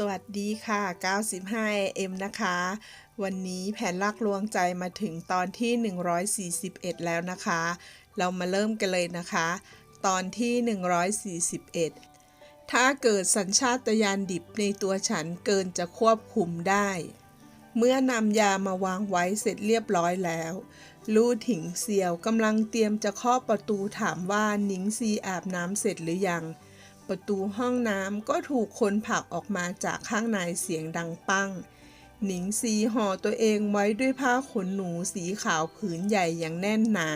สวัสดีค่ะ 95M นะคะ วันนี้แผนลักลวงใจมาถึงตอนที่ 141 แล้วนะคะ เรามาเริ่มกันเลยนะคะ ตอนที่ 141 ถ้าเกิดสัญชาตญาณดิบในตัวฉันเกินจะควบคุมได้ เมื่อนำยามาวางไว้เสร็จเรียบร้อยแล้ว ลู่ถิงเซียวกำลังเตรียมจะเคาะประตูถามว่านิงซีอาบน้ำเสร็จหรือยัง ประตูห้องน้ำก็ถูกคนผลักออกมาจากข้างในเสียงดังปัง หนิงซีห่อตัวเองไว้ด้วยผ้าขนหนูสีขาวผืนใหญ่อย่างแน่นหนา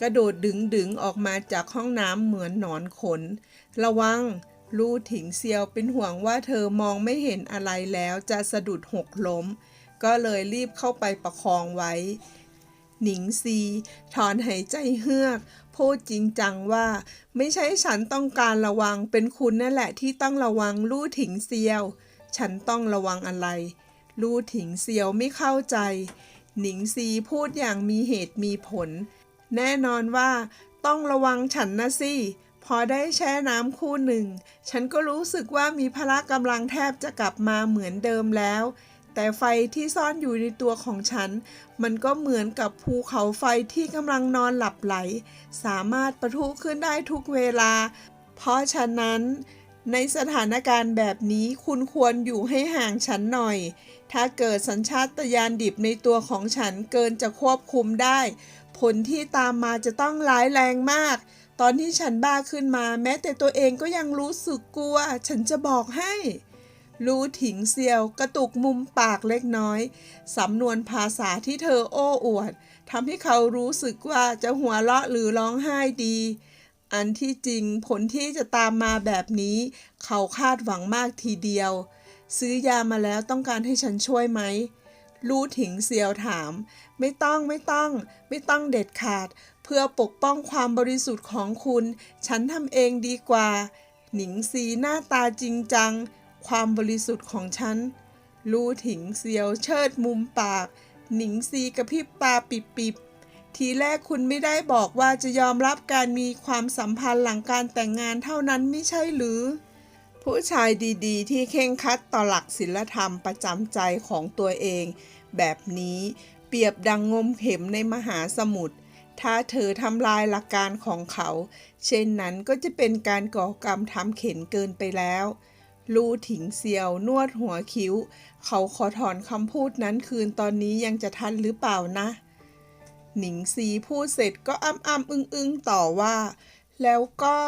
กระโดดดึงดึงๆออกมาจากห้องน้ำเหมือนหนอนขน ระวัง ลู่ถิงเซียวเป็นห่วงว่าเธอมองไม่เห็นอะไรแล้วจะสะดุดหกล้ม ก็เลยรีบเข้าไปประคองไว้ หนิงซีถอนหายใจเฮือก พูดจริงจังว่า ไม่ใช่ฉันต้องการระวังเป็นคุณนั่นแหละที่ต้องระวังลู่ถิงเซียว ฉันต้องระวังอะไรลู่ถิงเซียวไม่เข้าใจ หนิงซีพูดอย่างมีเหตุมีผล แน่นอนว่า ต้องระวังฉันนะสิพอได้แช่น้ำคู่หนึ่ง ฉันก็รู้สึกว่ามีพละกำลังแทบจะกลับมาเหมือนเดิมแล้ว แต่ไฟที่ซ่อนอยู่ในตัวของฉัน มันก็เหมือนกับภูเขาไฟที่กำลังนอนหลับไหล สามารถประทุขึ้นได้ทุกเวลา เพราะฉะนั้น ในสถานการณ์แบบนี้คุณควรอยู่ให้ห่างฉันหน่อย ถ้าเกิดสัญชาตญาณดิบในตัวของฉันเกินจะควบคุมได้ ผลที่ตามมาจะต้องร้ายแรงมาก ตอนที่ฉันบ้าขึ้นมา แม้แต่ตัวเองก็ยังรู้สึกกลัว ฉันจะบอกให้ รู้ถิงเซียวกระตุกมุมปากเล็กน้อย สำนวนภาษาที่เธอโอ้อวดทำให้เขารู้สึกว่าจะหัวเราะหรือร้องไห้ดี อันที่จริงผลที่จะตามมาแบบนี้ เขาคาดหวังมากทีเดียว ซื้อยามาแล้วต้องการให้ฉันช่วยไหมลู่ถิงเซียวถาม ไม่ต้องไม่ต้อง ไม่ต้องเด็ดขาด เพื่อปกป้องความบริสุทธิ์ของคุณ ฉันทำเองดีกว่า หนิงซีหน้าตาจริงจัง ความบริสุทธิ์ของฉัน ลู่ถิงเซียวเชิดมุมปาก หนิงซีกระพริบตาปิบๆทีแรกคุณไม่ได้บอกว่าจะยอมรับการมีความสัมพันธ์หลังการแต่งงานเท่านั้นไม่ใช่หรือ ผู้ชายดีๆ ที่เข่งคัดต่อหลักศีลธรรมประจำใจของตัวเอง แบบนี้เปรียบดังงมเข็มในมหาสมุทรถ้าเธอทำลายหลักการของเขา เช่นนั้นก็จะเป็นการก่อกรรมทำเข็นเกินไปแล้ว ลู่ถิงเซียวนวดหัวคิ้ว เขาขอถอนคำพูดนั้นคืนตอนนี้ยังจะทันหรือเปล่านะ หนิงซีพูดเสร็จก็อ้ำอ้ำอึ้งอึ้งต่อว่า แล้วก็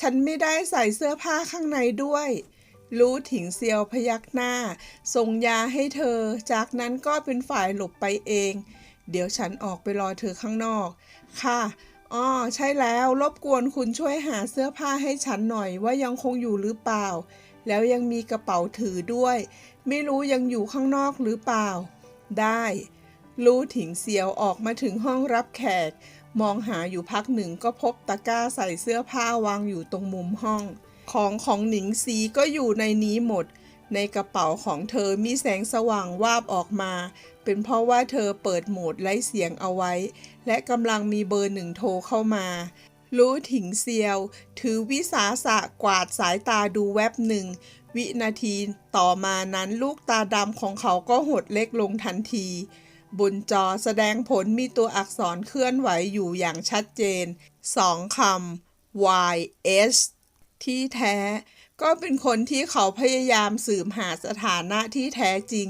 ฉันไม่ได้ใส่เสื้อผ้าข้างในด้วยรู้ถิงเซียวพยักหน้า ส่งยาให้เธอ จากนั้นก็เป็นฝ่ายหลบไปเอง เดี๋ยวฉันออกไปรอเธอข้างนอก ค่ะอ้อใช่แล้ว รบกวนคุณช่วยหาเสื้อผ้าให้ฉันหน่อยว่ายังคงอยู่หรือเปล่า แล้วยังมีกระเป๋าถือด้วย ไม่รู้ยังอยู่ข้างนอกหรือเปล่า ได้ลู่ถิงเซียวออกมาถึงห้องรับแขก มองหาอยู่พักหนึ่งก็พบตะกร้าใส่เสื้อผ้าวางอยู่ตรงมุมห้อง ของของหนิงซีก็อยู่ในนี้หมด ในกระเป๋าของเธอมีแสงสว่างวาบออกมา เป็นเพราะว่าเธอเปิดโหมดไร้เสียงเอาไว้ และกำลังมีเบอร์หนึ่งโทรเข้ามา รู้ถิงเซียว ถือวิสาสะกวาดสายตาดูแวบหนึ่ง วินาทีต่อมานั้นลูกตาดำของเขาก็หดเล็กลงทันที บนจอแสดงผลมีตัวอักษรเคลื่อนไหวอยู่อย่างชัดเจนสองคำ Y S ที่แท้ ก็เป็นคนที่เขาพยายามสืบหาสถานะที่แท้จริง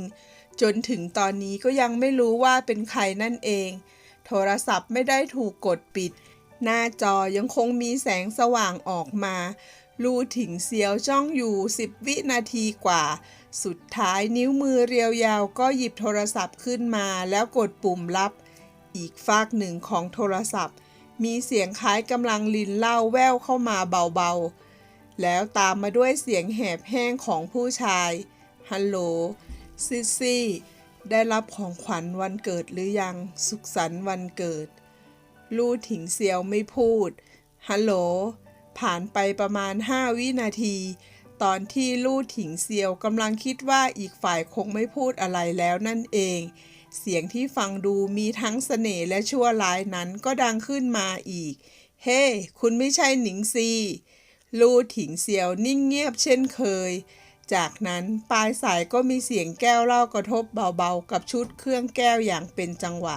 จนถึงตอนนี้ก็ยังไม่รู้ว่าเป็นใครนั่นเอง โทรศัพท์ไม่ได้ถูกกดปิด หน้าจอยังคงมีแสงสว่างออกมา ลู่ถิงเซียวจ้องอยู่ 10 วินาทีกว่า สุดท้ายนิ้วมือเรียวยาวก็หยิบโทรศัพท์ขึ้นมาแล้วกดปุ่มรับ อีกฝากหนึ่งของโทรศัพท์ มีเสียงคล้ายกำลังลินเล่าแววเข้ามาเบาๆ แล้วตามมาด้วยเสียงแหบแห้งของผู้ชาย ฮัลโหล ซิซี่ ได้รับของขวัญวันเกิดหรือยัง สุขสันต์วันเกิด ลู่ถิงเซียวไม่พูด ฮัลโหล ผ่านไปประมาณ5วินาที ตอนที่ลู่ถิงเซียวกำลังคิดว่าอีกฝ่ายคงไม่พูดอะไรแล้วนั่นเอง เสียงที่ฟังดูมีทั้งเสน่ห์และชั่วร้ายนั้นก็ดังขึ้นมาอีก เฮ้คุณไม่ใช่หนิงซี ลู่ถิงเซียวนิ่งเงียบเช่นเคยจากนั้นปลายสายก็มีเสียงแก้วเหล้ากระทบเบาๆ กับชุดเครื่องแก้วอย่างเป็นจังหวะ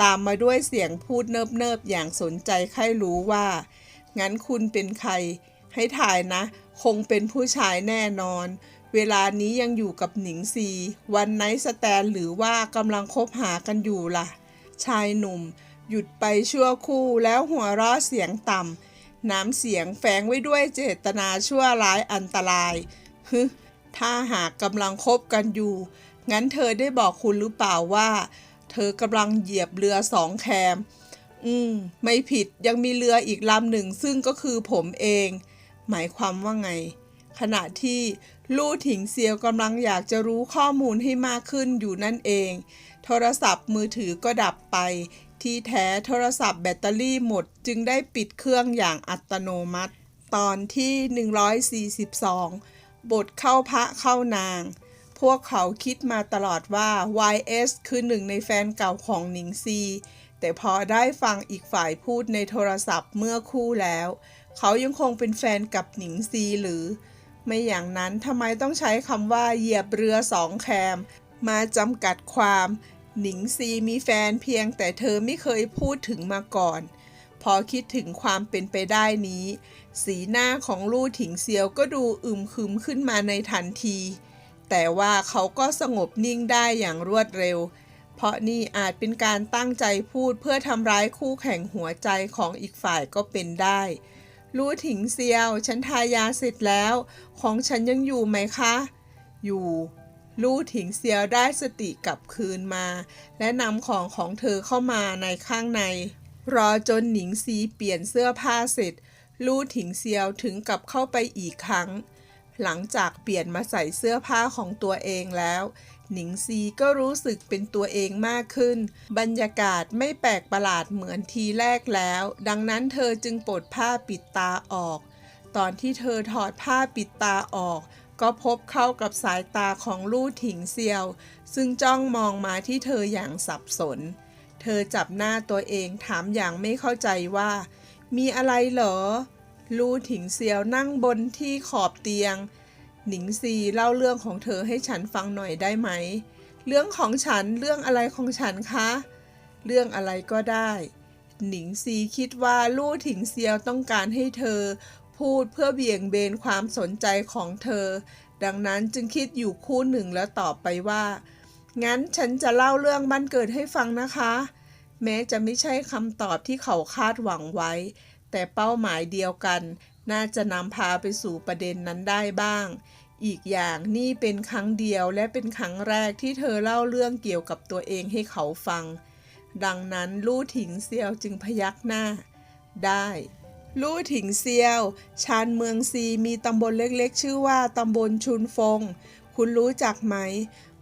ตามมาด้วยเสียงพูดเนิบๆอย่างสนใจใครรู้ว่า งั้นคุณเป็นใคร ให้ถ่ายนะ คงเป็นผู้ชายแน่นอน เวลานี้ยังอยู่กับหนิงซี วันไนสแตนหรือว่ากำลังคบหากันอยู่ล่ะ ชายหนุ่ม หยุดไปชั่วคู่แล้วหัวเราะเสียงต่ำน้ำเสียงแฝงไว้ด้วยเจตนาชั่วร้ายอันตรายฮึถ้าหากกำลังคบกันอยู่ งั้นเธอได้บอกคุณหรือเปล่าว่า เธอกำลังเหยียบเรือสองแคม อืม ไม่ผิดยังมีเรืออีกลำหนึ่งซึ่งก็คือผมเอง หมายความว่าไง ขณะที่ลู่ถิงเซียวกำลังอยากจะรู้ข้อมูลให้มากขึ้นอยู่นั่นเอง โทรศัพท์มือถือก็ดับไป ที่แท้โทรศัพท์แบตเตอรี่หมดจึงได้ปิดเครื่องอย่างอัตโนมัติ ตอนที่ 142 บทเข้าพระเข้านาง พวกเขาคิดมาตลอดว่า YS คือหนึ่งในแฟนเก่าของหนิงซี แต่พอได้ฟังอีกฝ่ายพูดในโทรศัพท์เมื่อคู่แล้ว เขายังคงเป็นแฟนกับหนิงซีหรือ ไม่อย่างนั้นทำไมต้องใช้คำว่าเหยียบเรือสองแคม มาจำกัดความ หนิงซีมีแฟนเพียงแต่เธอไม่เคยพูดถึงมาก่อน พอคิดถึงความเป็นไปได้นี้ สีหน้าของลู่ถิงเซียวก็ดูอึมครึมขึ้นมาในทันที แต่ว่าเขาก็สงบนิ่งได้อย่างรวดเร็ว เพราะนี่อาจเป็นการตั้งใจพูดเพื่อทำร้ายคู่แข่งหัวใจของอีกฝ่ายก็เป็นได้ลู่ถิงเซียว ฉันทายาเสร็จแล้ว ของฉันยังอยู่ไหมคะ อยู่ลู่ถิงเซียวได้สติกลับคืนมา และนำของของเธอเข้ามาในข้างใน รอจนหนิงซีเปลี่ยนเสื้อผ้าเสร็จลู่ถิงเซียวถึงกลับเข้าไปอีกครั้ง หลังจากเปลี่ยนมาใส่เสื้อผ้าของตัวเองแล้ว หนิงซีก็รู้สึกเป็นตัวเองมากขึ้น บรรยากาศไม่แปลกประหลาดเหมือนทีแรกแล้ว ดังนั้นเธอจึงปลดผ้าปิดตาออก ตอนที่เธอถอดผ้าปิดตาออก ก็พบเข้ากับสายตาของลู่ถิงเซียว ซึ่งจ้องมองมาที่เธออย่างสับสน เธอจับหน้าตัวเองถามอย่างไม่เข้าใจว่า มีอะไรเหรอ ลู่ถิงเซียวนั่งบนที่ขอบเตียง หนิงซีเล่าเรื่องของเธอให้ฉันฟังหน่อยได้ไหม เรื่องของฉันเรื่องอะไรของฉันคะ เรื่องอะไรก็ได้ หนิงซีคิดว่าลู่ถิงเซียวต้องการให้เธอ พูดเพื่อเบี่ยงเบนความสนใจของเธอ ดังนั้นจึงคิดอยู่คู่หนึ่งแล้วตอบไปว่า งั้นฉันจะเล่าเรื่องบ้านเกิดให้ฟังนะคะ แม้จะไม่ใช่คำตอบที่เขาคาดหวังไว้ แต่เป้าหมายเดียวกัน น่าจะนำพาไปสู่ประเด็นนั้นได้บ้าง อีกอย่างนี่เป็นครั้งเดียวและเป็นครั้งแรกที่เธอเล่าเรื่องเกี่ยวกับตัวเองให้เขาฟัง ดังนั้นลู่ถิงเซียวจึงพยักหน้า ได้ลู่ถิงเซียว ชานเมืองซีมีตำบลเล็กๆ ชื่อว่าตำบลชุนฟง คุณรู้จักไหม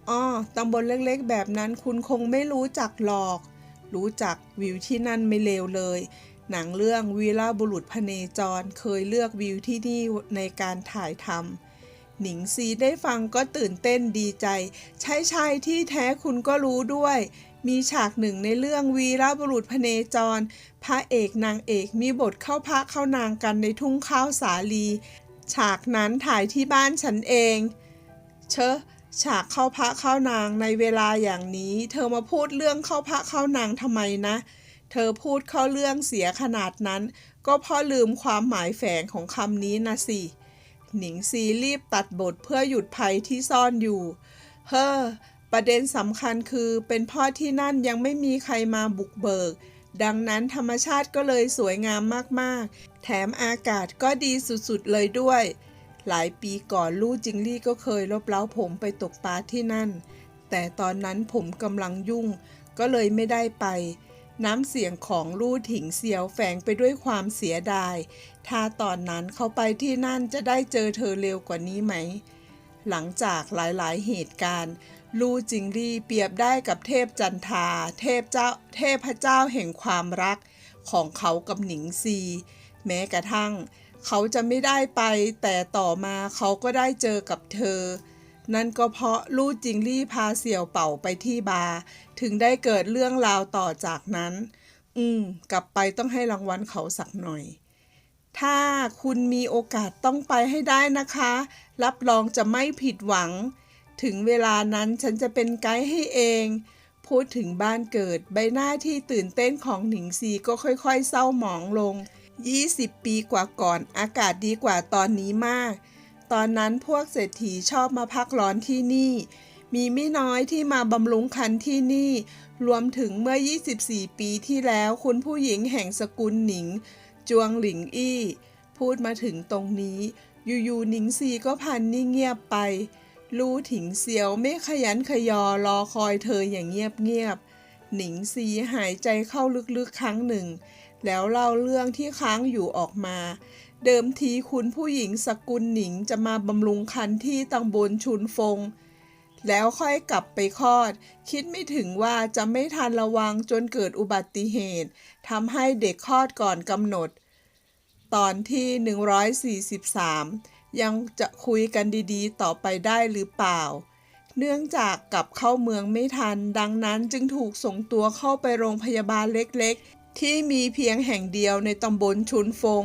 อ้อตำบลเล็กๆ แบบนั้นคุณคงไม่รู้จักหรอก รู้จักวิวที่นั่นไม่เลวเลย หนังเรื่องวีรบุรุษพเนจรเคยเลือกวิวที่นี่ในการถ่ายทำหนิงซีได้ฟังก็ตื่นเต้นดีใจ ใช่ใช่ที่แท้คุณก็รู้ด้วย มีฉากหนึ่งในเรื่องวีรบุรุษพเนจร พระเอกนางเอกมีบทเข้าพระเข้านางกันในทุ่งข้าวสาลี ฉากนั้นถ่ายที่บ้านฉันเอง เชอะฉากเข้าพระเข้านางในเวลาอย่างนี้ เธอมาพูดเรื่องเข้าพระเข้านางทำไมนะเธอพูดเข้าเรื่องเสียขนาดนั้น ก็เพราะลืมความหมายแฝงของคำนี้นะสิ หนิงซีรีบตัดบทเพื่อหยุดภัยที่ซ่อนอยู่ เฮ้อ ประเด็นสำคัญคือเป็นพ่อที่นั่นยังไม่มีใครมาบุกเบิก ดังนั้นธรรมชาติก็เลยสวยงามมากๆ แถมอากาศก็ดีสุดๆเลยด้วย หลายปีก่อนลู่จิงลี่ก็เคยลบเล้าผมไปตกปลาที่นั่น แต่ตอนนั้นผมกำลังยุ่ง ก็เลยไม่ได้ไป น้ำเสียงของลู่ถิงเซียวแฝงไปด้วยความเสียดาย ถ้าตอนนั้นเขาไปที่นั่นจะได้เจอเธอเร็วกว่านี้ไหม หลังจากหลายๆเหตุการณ์ลู่จิงลี่เปรียบได้กับเทพจันทา เทพเจ้า เทพเจ้าแห่งความรักของเขากับหนิงซี แม้กระทั่ง เขาจะไม่ได้ไป แต่ต่อมาเขาก็ได้เจอกับเธอ นั่นก็เพราะลู่จิงลี่พาเสี่ยวเป่าไปที่บาร์ถึงได้เกิดเรื่องราวต่อจากนั้น อืม กลับไปต้องให้รางวัลเขาสักหน่อย ถ้าคุณมีโอกาสต้องไปให้ได้นะคะ รับรองจะไม่ผิดหวัง ถึงเวลานั้นฉันจะเป็นไกด์ให้เอง พูดถึงบ้านเกิดใบหน้าที่ตื่นเต้นของหนิงซีก็ค่อยๆเศร้าหมองลง 20 ปีกว่าก่อน อากาศดีกว่าตอนนี้มาก ตอนนั้นพวกเศรษฐีชอบมาพักร้อนที่นี่ มีไม่น้อยที่มาบำรุงคันที่นี่ รวมถึงเมื่อ 24 ปีที่แล้วคุณผู้หญิงแห่งสกุลหนิง จวงหลิงอี้ พูดมาถึงตรงนี้ อยู่ๆหนิงซีก็พันนิ่งเงียบไป ลู่ถิงเซียวไม่ขยันขยอรอคอยเธออย่างเงียบๆหนิงซีหายใจเข้าลึกๆครั้งหนึ่ง แล้วเล่าเรื่องที่ค้างอยู่ออกมา เดิมทีคุณผู้หญิงสกุลหนิงจะมาบำรุงคันที่ตำบลชุนฟง แล้วค่อยกลับไปคลอด คิดไม่ถึงว่าจะไม่ทันระวังจนเกิดอุบัติเหตุทำให้เด็กคลอดก่อนกำหนด ตอนที่ 143 ยังจะคุยกันดีๆ ต่อไปได้หรือเปล่า เนื่องจากกลับเข้าเมืองไม่ทัน ดังนั้นจึงถูกส่งตัวเข้าไปโรงพยาบาลเล็กๆ ที่มีเพียงแห่งเดียวในตำบลชุนฟง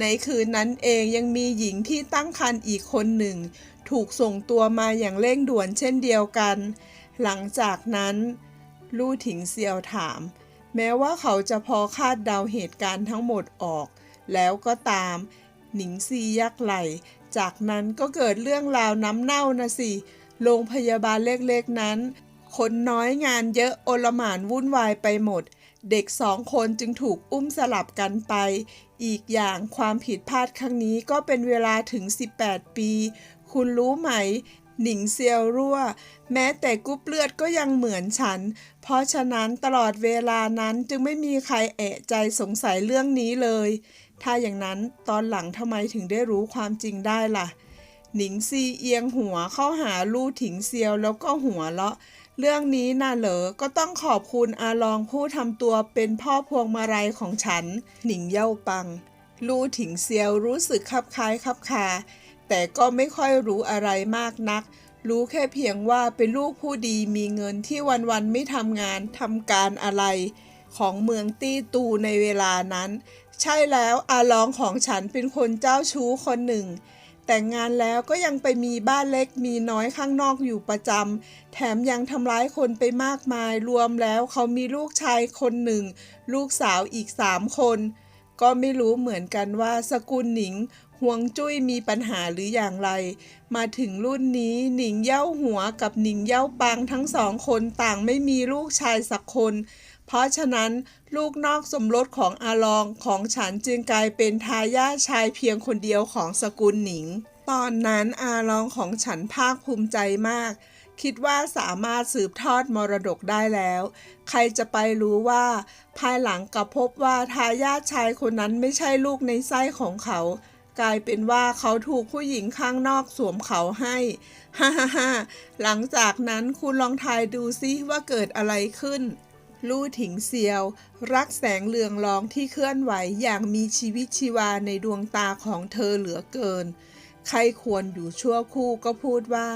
ในคืนนั้นเองยังมีหญิงที่ตั้งครรภ์อีกคนหนึ่ง ถูกส่งตัวมาอย่างเร่งด่วนเช่นเดียวกัน หลังจากนั้น ลู่ถิงเซียวถาม แม้ว่าเขาจะพอคาดเดาเหตุการณ์ทั้งหมดออก แล้วก็ตาม หนิงซียักไหล จากนั้นก็เกิดเรื่องราวน้ำเน่านะสิ โรงพยาบาลเล็กๆนั้น คนน้อยงานเยอะโอลหมานวุ่นวายไปหมด เด็กสองคนจึงถูกอุ้มสลับกันไป อีกอย่างความผิดพลาดครั้งนี้ก็เป็นเวลาถึง 18 ปี คุณรู้ไหม หนิงเซียวรั่ว แม้แต่กุ๊ปเลือดก็ยังเหมือนฉัน เพราะฉะนั้นตลอดเวลานั้นจึงไม่มีใครเอะใจสงสัยเรื่องนี้เลย ถ้าอย่างนั้นตอนหลังทำไมถึงได้รู้ความจริงได้ล่ะ หนิงซีเอียงหัวเข้าหาลู่ถิงเซียวแล้วก็หัวเราะ เรื่องนี้น่ะเหรอก็ต้องขอบคุณอาลองผู้ทำตัวเป็นพ่อพวงมาลัยของฉัน หนิงเย่าปัง ลู่ถิงเซียวรู้สึกคับคล้ายคับคา แต่ก็ไม่ค่อยรู้อะไรมากนัก รู้แค่เพียงว่าเป็นลูกผู้ดีมีเงินที่วันๆไม่ทำงานทำการอะไร ของเมืองตี้ตูในเวลานั้น ใช่แล้วอาลองของฉันเป็นคนเจ้าชู้คนหนึ่ง แต่งงานแล้วก็ยังไปมีบ้านเล็กมีน้อยข้างนอกอยู่ประจำแถมยังทำร้ายคนไปมากมาย รวมแล้วเขามีลูกชายคนหนึ่ง ลูกสาวอีกสามคน ก็ไม่รู้เหมือนกันว่าสกุลหนิงห่วงจุ้ยมีปัญหาหรืออย่างไร มาถึงรุ่นนี้หนิงเย่าหัวกับหนิงเย่าปังทั้งสองคนต่างไม่มีลูกชายสักคน เพราะฉะนั้น ลูกนอกสมรสของอาลองของฉันจึงกลายเป็นทายาทชายเพียงคนเดียวของสกุลหนิง ตอนนั้นอาลองของฉันภาคภูมิใจมาก คิดว่าสามารถสืบทอดมรดกได้แล้ว ใครจะไปรู้ว่า ภายหลังกับพบว่าทายาทชายคนนั้นไม่ใช่ลูกในไส้ของเขา กลายเป็นว่าเขาถูกผู้หญิงข้างนอกสวมเขาให้ฮ่าฮ่าฮ่าหลังจากนั้นคุณลองทายดูซิว่าเกิดอะไรขึ้น ลู่ถิงเซียว รักแสงเรืองรองที่เคลื่อนไหวอย่างมีชีวิตชีวาในดวงตาของเธอเหลือเกิน ใครควรอยู่ชั่วคู่ก็พูดว่า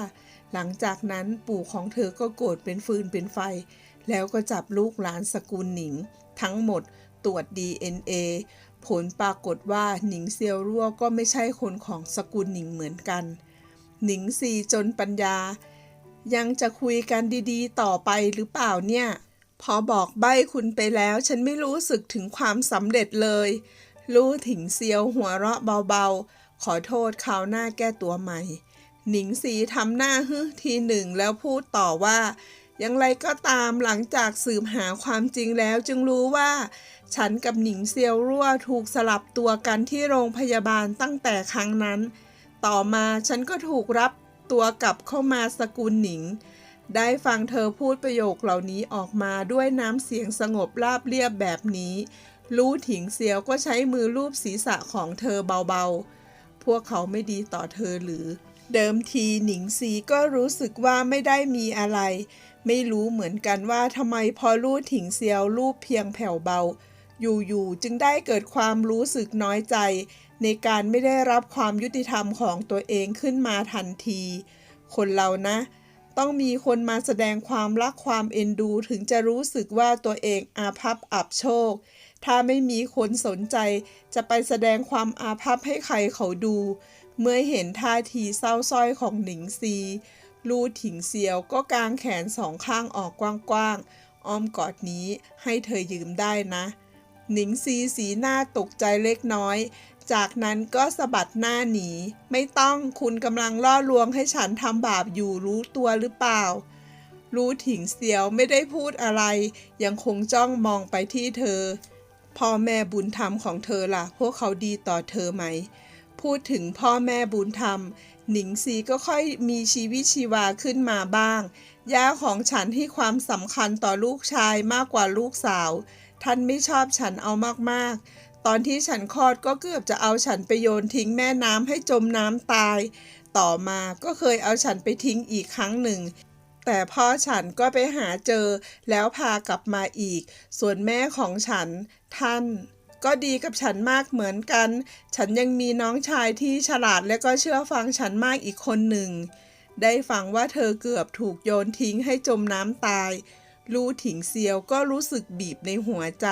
หลังจากนั้นปู่ของเธอก็โกรธเป็นฟืนเป็นไฟ แล้วก็จับลูกหลานสกุลหนิง ทั้งหมดตรวจ DNA ผลปรากฏว่าหนิงเซียวรั่วก็ไม่ใช่คนของสกุลหนิงเหมือนกัน หนิงซีจนปัญญา ยังจะคุยกันดีๆ ต่อไปหรือเปล่าเนี่ย พอบอกใบ้คุณไปแล้ว ฉันไม่รู้สึกถึงความสำเร็จเลยรู้ถิงเซียวหัวเราะเบาๆ ขอโทษคราวหน้าแก้ตัวใหม่ หนิงซีทำหน้าฮึทีหนึ่งแล้วพูดต่อว่า อย่างไรก็ตามหลังจากสืบหาความจริงแล้วจึงรู้ว่า ฉันกับหนิงเซียวรั่วถูกสลับตัวกันที่โรงพยาบาลตั้งแต่ครั้งนั้น ต่อมาฉันก็ถูกรับตัวกลับเข้ามาสกุลหนิง ได้ฟังเธอพูดประโยคเหล่านี้ออกมาด้วยน้ำเสียงสงบราบเรียบแบบนี้ ลู่ถิงเซียวก็ใช้มือลูบศีรษะของเธอเบาๆ พวกเขาไม่ดีต่อเธอหรือ เดิมทีหนิงซีก็รู้สึกว่าไม่ได้มีอะไร ไม่รู้เหมือนกันว่าทำไมพอลู่ถิงเซียวรูปเพียงแผ่วเบา อยู่ๆจึงได้เกิดความรู้สึกน้อยใจ ในการไม่ได้รับความยุติธรรมของตัวเองขึ้นมาทันที คนเรานะ ต้องมีคนมาแสดงความรักความเอ็นดู ถึงจะรู้สึกว่าตัวเองอาภัพอับโชค ถ้าไม่มีคนสนใจ จะไปแสดงความอาภัพให้ใครเขาดู เมื่อเห็นท่าทีเศร้าส้อยของหนิงซีลู่ถิงเซียวก็กางแขนสองข้างออกกว้างๆ อ้อมกอดนี้ให้เธอยืมได้นะ หนิงซีสีหน้าตกใจเล็กน้อย จากนั้นก็สะบัดหน้าหนี ไม่ต้องคุณกำลังล่อลวงให้ฉันทำบาปอยู่รู้ตัวหรือเปล่า รู้ถิงเสียวไม่ได้พูดอะไร ยังคงจ้องมองไปที่เธอ พ่อแม่บุญธรรมของเธอล่ะ พวกเขาดีต่อเธอไหม พูดถึงพ่อแม่บุญธรรม หนิงซีก็ค่อยมีชีวิตชีวาขึ้นมาบ้าง ย่าของฉันให้ความสำคัญต่อลูกชายมากกว่าลูกสาว ท่านไม่ชอบฉันเอามากๆ ตอนที่ฉันคลอดก็เกือบจะเอาฉันไปโยนทิ้งแม่น้ำให้จมน้ำตาย ต่อมาก็เคยเอาฉันไปทิ้งอีกครั้งหนึ่ง แต่พ่อฉันก็ไปหาเจอแล้วพากลับมาอีก ส่วนแม่ของฉัน ท่าน ก็ดีกับฉันมากเหมือนกัน ฉันยังมีน้องชายที่ฉลาดและก็เชื่อฟังฉันมากอีกคนหนึ่ง ได้ฟังว่าเธอเกือบถูกโยนทิ้งให้จมน้ำตายลู่ถิงเซียวก็รู้สึกบีบในหัวใจ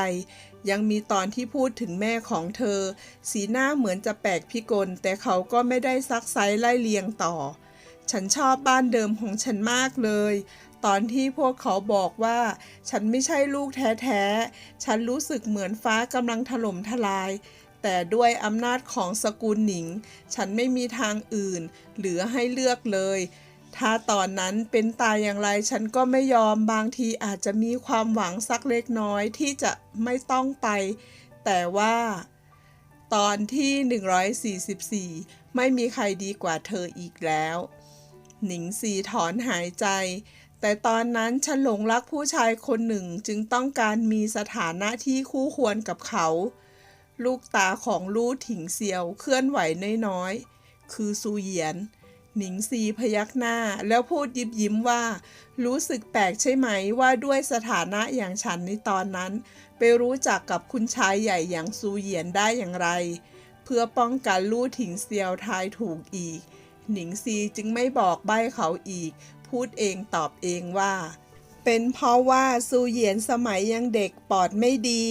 ยังมีตอนที่พูดถึงแม่ของเธอ สีหน้าเหมือนจะแปลกพิกล แต่เขาก็ไม่ได้ซักไซไล่เลียงต่อ ฉันชอบบ้านเดิมของฉันมากเลย ตอนที่พวกเขาบอกว่า ฉันไม่ใช่ลูกแท้ๆ ฉันรู้สึกเหมือนฟ้ากำลังถล่มทลาย แต่ด้วยอำนาจของสกุลหนิง ฉันไม่มีทางอื่น เหลือให้เลือกเลย ถ้าตอนนั้นเป็นตายอย่างไรฉันก็ไม่ยอมบางทีอาจจะมีความหวังสักเล็กน้อยที่จะไม่ต้องไป แต่ว่า ตอนที่ 144 ไม่มีใครดีกว่าเธออีกแล้ว หนิงซีถอนหายใจ แต่ตอนนั้นฉันหลงรักผู้ชายคนหนึ่งจึงต้องการมีสถานะที่คู่ควรกับเขา ลูกตาของลู่ถิงเซียวเคลื่อนไหวน้อยๆ คือซูเหยียน หนิงซีพยักหน้าแล้วพูดยิบยิ้มว่า รู้สึกแปลกใช่ไหมว่าด้วยสถานะอย่างฉันในตอนนั้น ไปรู้จักกับคุณชายใหญ่อย่างซูเหยียนได้อย่างไร เพื่อป้องกันลู่ถิงเซียวทายถูกอีก หนิงซีจึงไม่บอกใบ้เขาอีก พูดเองตอบเองว่า เป็นเพราะว่าซูเหยียนสมัยยังเด็กปอดไม่ดี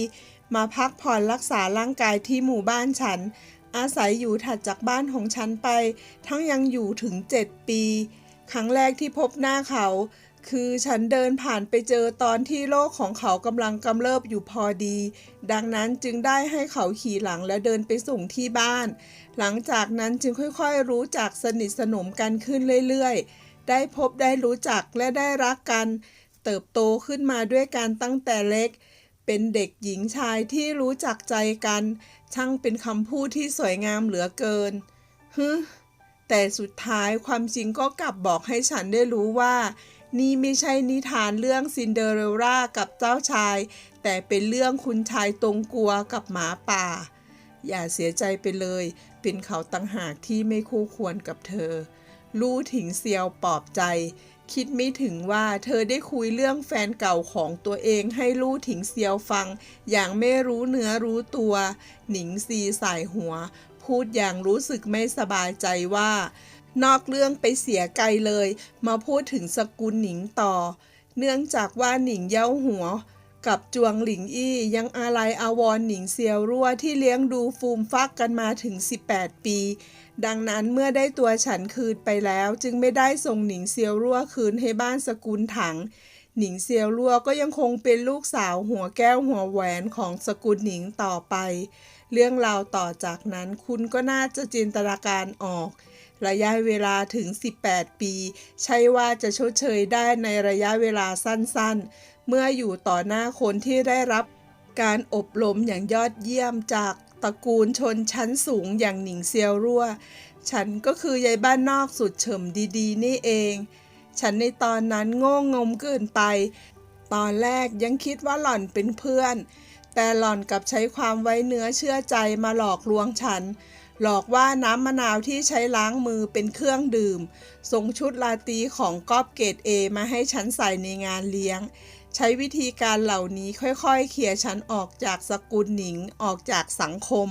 มาพักผ่อนรักษาร่างกายที่หมู่บ้านฉัน อาศัยอยู่ถัดจากบ้านของฉันไป ทั้งยังอยู่ถึง 7 ปี ครั้งแรกที่พบหน้าเขา คือฉันเดินผ่านไปเจอตอนที่โลกของเขากำลังกำเริบอยู่พอดี ดังนั้นจึงได้ให้เขาขี่หลังและเดินไปส่งที่บ้าน หลังจากนั้นจึงค่อยๆ รู้จักสนิทสนมกันขึ้นเรื่อยๆ ได้พบได้รู้จักและได้รักกัน เติบโตขึ้นมาด้วยกันตั้งแต่เล็กเป็นเด็กหญิงชายที่รู้จักใจกัน ช่างเป็นคำพูดที่สวยงามเหลือเกินฮึแต่สุดท้ายความจริงก็กลับบอกให้ฉันได้รู้ว่า นี่ไม่ใช่นิทานเรื่องซินเดอเรลล่ากับเจ้าชาย แต่เป็นเรื่องคุณชายตรงกลัวกับหมาป่า อย่าเสียใจไปเลย เป็นเขาตั้งหากที่ไม่คู่ควรกับเธอ ลู่ถิงเซียวปลอบใจ คิดไม่ถึงว่าเธอได้คุยเรื่องแฟนเก่าของตัวเองให้ลู่ถิงเซียวฟัง อย่างไม่รู้เนื้อรู้ตัว หนิงซีใส่หัว พูดอย่างรู้สึกไม่สบายใจว่า นอกเรื่องไปเสียไกลเลย มาพูดถึงสกุลหนิงต่อ เนื่องจากว่าหนิงเย้าหัว กับจวงหลิงอี้ยังอาลัยอาวรหนิงเซียวรั่วที่เลี้ยงดูฟูมฟักกันมาถึง 18 ปี ดังนั้นเมื่อได้ตัวฉันคืนไปแล้วจึงไม่ได้ส่งหนิงเซียวรั่วคืนให้บ้านสกุลถัง หนิงเซียวรั่วก็ยังคงเป็นลูกสาวหัวแก้วหัวแหวนของสกุลหนิงต่อไป เรื่องราวต่อจากนั้นคุณก็น่าจะจินตนาการออกระยะเวลาถึง 18 ปี ใช่ว่าจะชดเชยได้ในระยะเวลาสั้นๆ เมื่ออยู่ต่อหน้าคนที่ได้รับการอบรมอย่างยอดเยี่ยมจากตระกูลชนชั้นสูงอย่างหนิงเซียวรั่ว ฉันก็คือยายบ้านนอกสุดเฉิมดีๆ นี่เอง ฉันในตอนนั้นโง่งมเกินไป ตอนแรกยังคิดว่าหล่อนเป็นเพื่อน แต่หล่อนกลับใช้ความไว้เนื้อเชื่อใจมาหลอกลวงฉัน หลอกว่าน้ำมะนาวที่ใช้ล้างมือเป็นเครื่องดื่ม ส่งชุดลาตีของกอบเกรดเอมาให้ฉันใส่ในงานเลี้ยง ใช้วิธีการเหล่านี้ค่อยๆเขี่ยฉันออกจากสกุลหนิงออกจากสังคม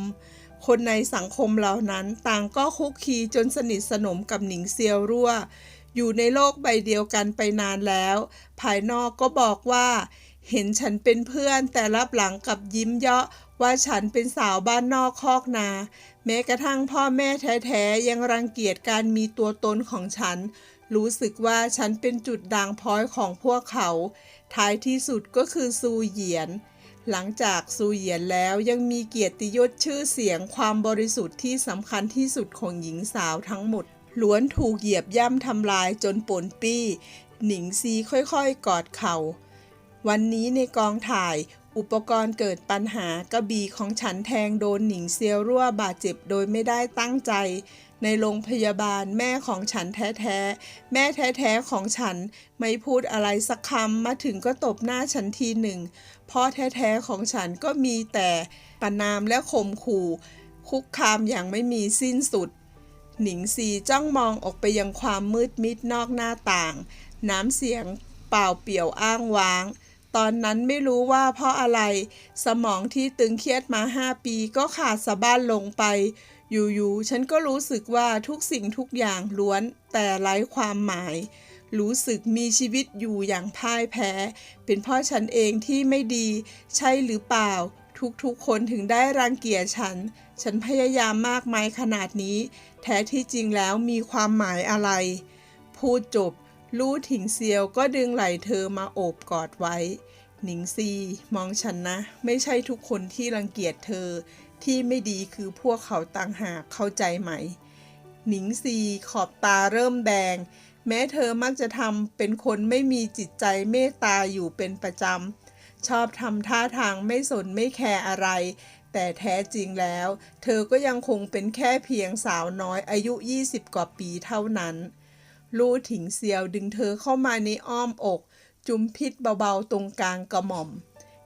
คนในสังคมเหล่านั้นต่างก็คุกคีจนสนิทสนมกับหนิงเซียวรั่ว อยู่ในโลกใบเดียวกันไปนานแล้ว ภายนอกก็บอกว่า เห็นฉันเป็นเพื่อนแต่รับหลังกับยิ้มเยาะว่าฉันเป็นสาวบ้านนอกคอกนา แม้กระทั่งพ่อแม่แท้ๆยังรังเกียจการมีตัวตนของฉัน รู้สึกว่าฉันเป็นจุดด่างพ้อยของพวกเขา ท้ายที่สุดก็คือซูเหยียน หลังจากซูเหยียนแล้วยังมีเกียรติยศชื่อเสียงความบริสุทธิ์ที่สำคัญที่สุดของหญิงสาวทั้งหมดล้วนถูกเหยียบย่ำทำลายจนปนปี้ หนิงซีค่อยๆ กอดเขา่า วันนี้ในกองถ่ายอุปกรณ์เกิดปัญหากระบี่ของฉันแทงโดนหนิงเซียวรั่วบาดเจ็บโดยไม่ได้ตั้งใจ ในโรงพยาบาลแม่ของฉันแท้ๆ แม่แท้ๆของฉันไม่พูดอะไรสักคำมาถึงก็ตบหน้าฉันทีหนึ่ง พ่อแท้ๆของฉันก็มีแต่ประนามและข่มขู่ คุกคามอย่างไม่มีสิ้นสุด หนิงซีจ้องมองออกไปยังความมืดมิดนอกหน้าต่าง น้ำเสียงเปล่าเปี่ยวอ้างว้างตอนนั้นไม่รู้ว่าเพราะอะไร สมองที่ตึงเครียดมาห้าปีก็ขาดสะบ้านลงไป อยู่ๆฉันก็รู้สึกว่าทุกสิ่งทุกอย่างล้วน แต่ไร้ความหมาย รู้สึกมีชีวิตอยู่อย่างพ่ายแพ้ เป็นพ่อฉันเองที่ไม่ดี ใช่หรือเปล่า ทุกๆคนถึงได้รังเกียจฉัน ฉันพยายามมากมายขนาดนี้ แท้ที่จริงแล้วมีความหมายอะไร พูดจบลู่ถิงเซียวก็ดึงไหล่เธอมาโอบกอดไว้ หนิงซี มองฉันนะ ไม่ใช่ทุกคนที่รังเกียจเธอ ที่ไม่ดีคือพวกเขาต่างหากเข้าใจไหม หนิงซีขอบตาเริ่มแดง แม้เธอมักจะทำเป็นคนไม่มีจิตใจเมตตาอยู่เป็นประจำ ชอบทำท่าทางไม่สนไม่แคร์อะไร แต่แท้จริงแล้ว เธอก็ยังคงเป็นแค่เพียงสาวน้อยอายุ 20 กว่าปีเท่านั้น ลู่ถิงเซียวดึงเธอเข้ามาในอ้อมอก จุมพิษเบาๆตรงกลางกระหม่อม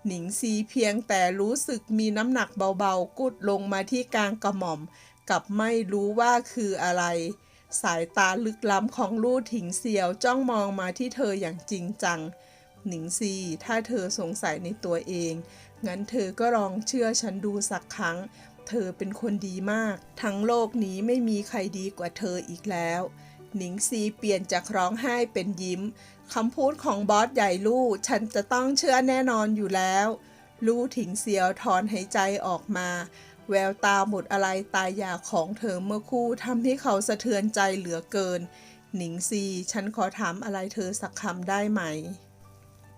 หนิงซีเพียงแต่รู้สึกมีน้ำหนักเบาๆ กุดลงมาที่กลางกระหม่อม กับไม่รู้ว่าคืออะไร สายตาลึกล้ำของลู่ถิงเซียวจ้องมองมาที่เธออย่างจริงจัง หนิงซี ถ้าเธอสงสัยในตัวเอง งั้นเธอก็ลองเชื่อฉันดูสักครั้ง เธอเป็นคนดีมาก ทั้งโลกนี้ไม่มีใครดีกว่าเธออีกแล้ว หนิงซีเปลี่ยนจากร้องไห้เป็นยิ้ม คำพูดของบอสใหญ่ลู่ฉันจะต้องเชื่อแน่นอนอยู่แล้ว ลู่ถิงเซียวถอนหายใจออกมา แววตาหมดอะไรตายอยากของเธอเมื่อคู่ทำให้เขาสะเทือนใจเหลือเกิน หนิงซี ฉันขอถามอะไรเธอสักคำได้ไหม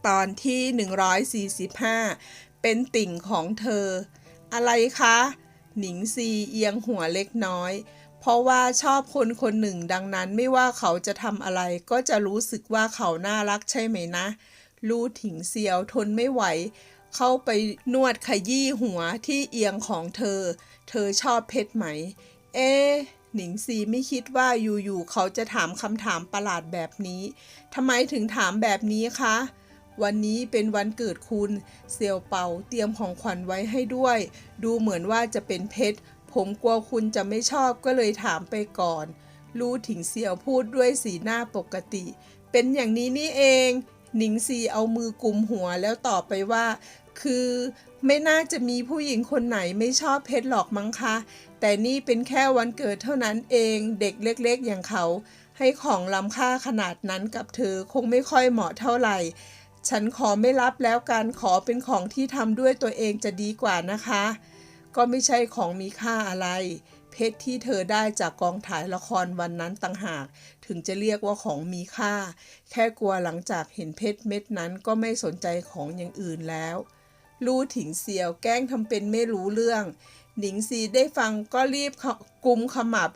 ตอนที่ 145 เป็นติ่งของเธอ อะไรคะ หนิงซีเอียงหัวเล็กน้อย ราะว่าชอบคนคนหนึ่งดังนั้นไม่ว่าเขาจะทำอะไรก็จะรู้สึกว่าเขาน่ารักใช่ไหมนะลู่ถิงเซียวทนไม่ไหว เข้าไปนวดขยี้หัวที่เอียงของเธอ เธอชอบเพชรไหม เอ๊หนิงซีไม่คิดว่าอยู่ๆเขาจะถามคำถามประหลาดแบบนี้ทำไมถึงถามแบบนี้คะ วันนี้เป็นวันเกิดคุณ เซียวเปาเตรียมของขวัญไว้ให้ด้วย ดูเหมือนว่าจะเป็นเพชร ผมกลัวคุณจะไม่ชอบก็เลยถามไปก่อน รู้ถิงเซียวพูดด้วยสีหน้าปกติ เป็นอย่างนี้นี่เอง หนิงซีเอามือกุมหัวแล้วตอบไปว่า คือไม่น่าจะมีผู้หญิงคนไหนไม่ชอบเพชรหรอกมั้งคะ แต่นี่เป็นแค่วันเกิดเท่านั้นเองเด็กเล็กๆ อย่างเขา ให้ของล้ำค่าขนาดนั้นกับเธอคงไม่ค่อยเหมาะเท่าไหร่ ฉันขอไม่รับแล้วกันขอเป็นของที่ทำด้วยตัวเองจะดีกว่านะคะ ก็ไม่ใช่ของมีค่าอะไร เพชรที่เธอได้จากกองถ่ายละครวันนั้นต่างหาก ถึงจะเรียกว่าของมีค่า แค่กลัวหลังจากเห็นเพชรเม็ดนั้นก็ไม่สนใจของอย่างอื่นแล้ว ลู่ถิงเซียวแกล้งทำเป็นไม่รู้เรื่อง หนิงซีได้ฟังก็รีบกุมขมับ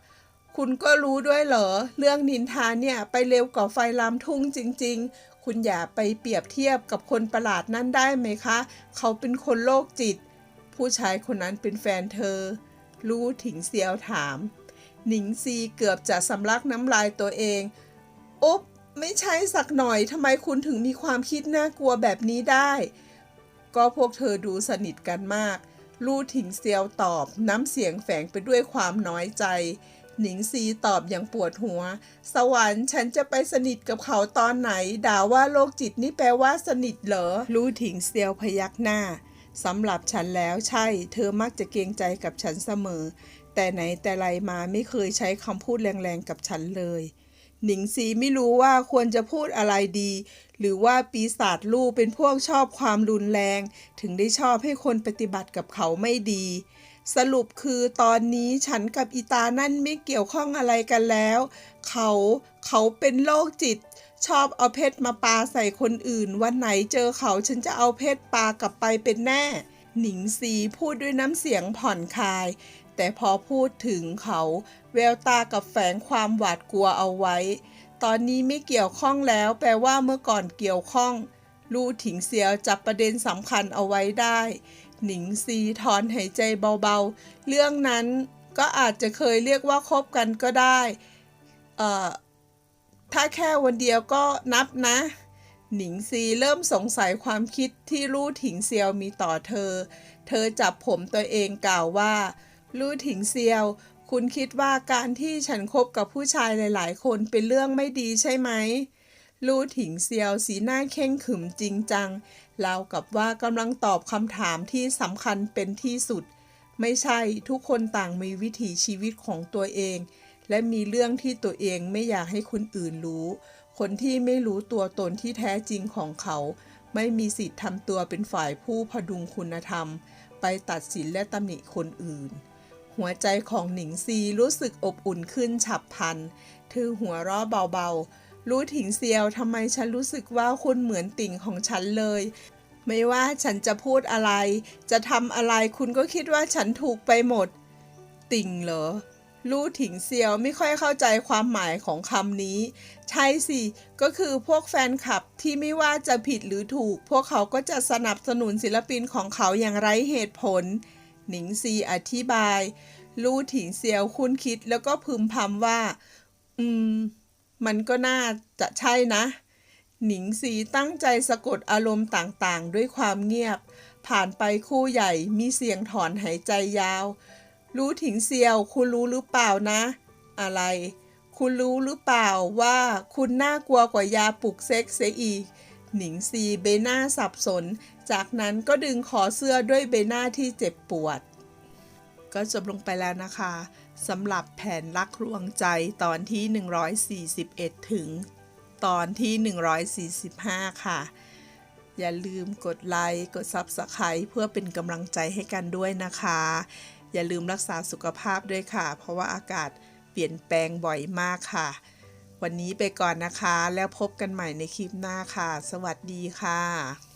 คุณก็รู้ด้วยเหรอ เรื่องนินทาเนี่ยไปเร็วกว่าไฟลามทุ่งจริงๆ คุณอย่าไปเปรียบเทียบกับคนประหลาดนั่นได้ไหมคะ เขาเป็นคนโรคจิต ผู้ชายคนนั้นเป็นแฟนเธอ ลู่ถิงเซียวถาม หนิงซีเกือบจะสำลักน้ำลายตัวเองอุ๊บไม่ใช่สักหน่อยทำไมคุณถึงมีความคิดน่ากลัวแบบนี้ได้ ก็พวกเธอดูสนิทกันมาก ลู่ถิงเซียวตอบน้ำเสียงแฝงไปด้วยความน้อยใจ หนิงซีตอบอย่างปวดหัว สวรรค์ฉันจะไปสนิทกับเขาตอนไหน ด่าว่าโรคจิตนี่แปลว่าสนิทเหรอ ลู่ถิงเซียวพยักหน้า สำหรับฉันแล้วใช่ เธอมักจะเกรงใจกับฉันเสมอ แต่ไหนแต่ไรมาไม่เคยใช้คำพูดแรงๆกับฉันเลย หนิงซีไม่รู้ว่าควรจะพูดอะไรดี หรือว่าปีศาจลู่เป็นพวกชอบความรุนแรง ถึงได้ชอบให้คนปฏิบัติกับเขาไม่ดี สรุปคือตอนนี้ฉันกับอีตานั่นไม่เกี่ยวข้องอะไรกันแล้ว เขาเขาเป็นโรคจิต ชอบเอาเพชรมาปาใส่คนอื่น วันไหนเจอเขาฉันจะเอาเพชรปากลับไปเป็นแน่ หนิงซีพูดด้วยน้ำเสียงผ่อนคลาย แต่พอพูดถึงเขา แววตากับแฝงความหวาดกลัวเอาไว้ ตอนนี้ไม่เกี่ยวข้องแล้ว แปลว่าเมื่อก่อนเกี่ยวข้อง ลู่ถิงเสียวจับประเด็นสำคัญเอาไว้ได้ หนิงซีถอนหายใจเบาๆ เรื่องนั้นก็อาจจะเคยเรียกว่าคบกันก็ได้ เอ่อ ถ้าแค่วันเดียวก็นับนะ หนิงซีเริ่มสงสัยความคิดที่ลู่ถิงเซียวมีต่อเธอ เธอจับผมตัวเองกล่าวว่า ลู่ถิงเซียว คุณคิดว่าการที่ฉันคบกับผู้ชายหลาย ๆ คนเป็นเรื่องไม่ดีใช่ไหมลู่ถิงเซียวสีหน้าเข่งขึมจริงจังราวกับว่ากำลังตอบคำถามที่สำคัญเป็นที่สุด ไม่ใช่ทุกคนต่างมีวิถีชีวิตของตัวเอง และมีเรื่องที่ตัวเองไม่อยากให้คนอื่นรู้ คนที่ไม่รู้ตัวตนที่แท้จริงของเขา ไม่มีสิทธิ์ทำตัวเป็นฝ่ายผู้พดุงคุณธรรม ไปตัดสินและตำหนิคนอื่น หัวใจของหนิงซีรู้สึกอบอุ่นขึ้นฉับพลันเธอหัวเราะเบาๆ รู้ถิงเซียวทำไมฉันรู้สึกว่าคุณเหมือนติ่งของฉันเลยไม่ว่าฉันจะพูดอะไร จะทำอะไรคุณก็คิดว่าฉันถูกไปหมด ติ่งเหรอ ลู่ถิงเซียวไม่ค่อยเข้าใจความหมายของคำนี้ ใช่สิ ก็คือพวกแฟนคลับที่ไม่ว่าจะผิดหรือถูก พวกเขาก็จะสนับสนุนศิลปินของเขาอย่างไร้เหตุผล หนิงซีอธิบาย ลู่ถิงเซียวคุ้นคิดแล้วก็พึมพำว่า อืม มันก็น่าจะใช่นะ หนิงซีตั้งใจสะกดอารมณ์ต่างๆ ด้วยความเงียบ ผ่านไปคู่ใหญ่มีเสียงถอนหายใจยาว รู้ถิงเซียวคุณรู้หรือเปล่านะ อะไร คุณรู้หรือเปล่าว่าคุณน่ากลัวกว่ายาปลุกเซ็กเสียอีก หนิงซีเบหน้าสับสน จากนั้นก็ดึงคอเสื้อด้วยใบหน้าที่เจ็บปวด ก็จบลงไปแล้วนะคะสำหรับแผนรักลวงใจตอนที่ 141 ถึง ตอนที่ 145 ค่ะ อย่าลืมกดไลค์ กด Subscribe เพื่อเป็นกำลังใจให้กันด้วยนะคะ อย่าลืมรักษาสุขภาพด้วยค่ะ เพราะว่าอากาศเปลี่ยนแปลงบ่อยมากค่ะ วันนี้ไปก่อนนะคะ แล้วพบกันใหม่ในคลิปหน้าค่ะ สวัสดีค่ะ